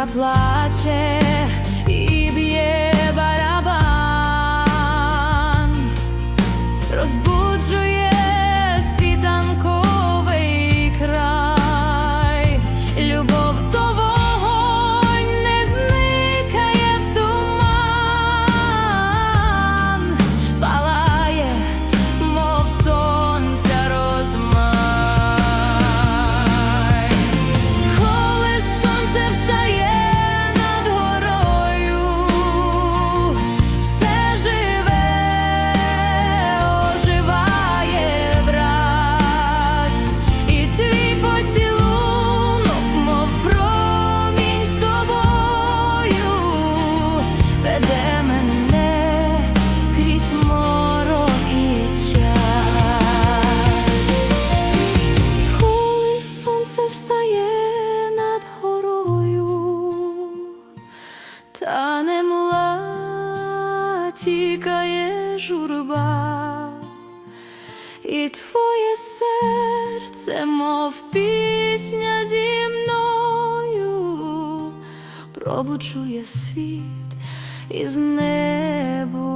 Серця плаче і б'є барабан, розбуджує світанковий край, любов сонце встає над горою, та не тікає журба, і твоє серце, мов пісня зі мною, пробуджує світ із небу.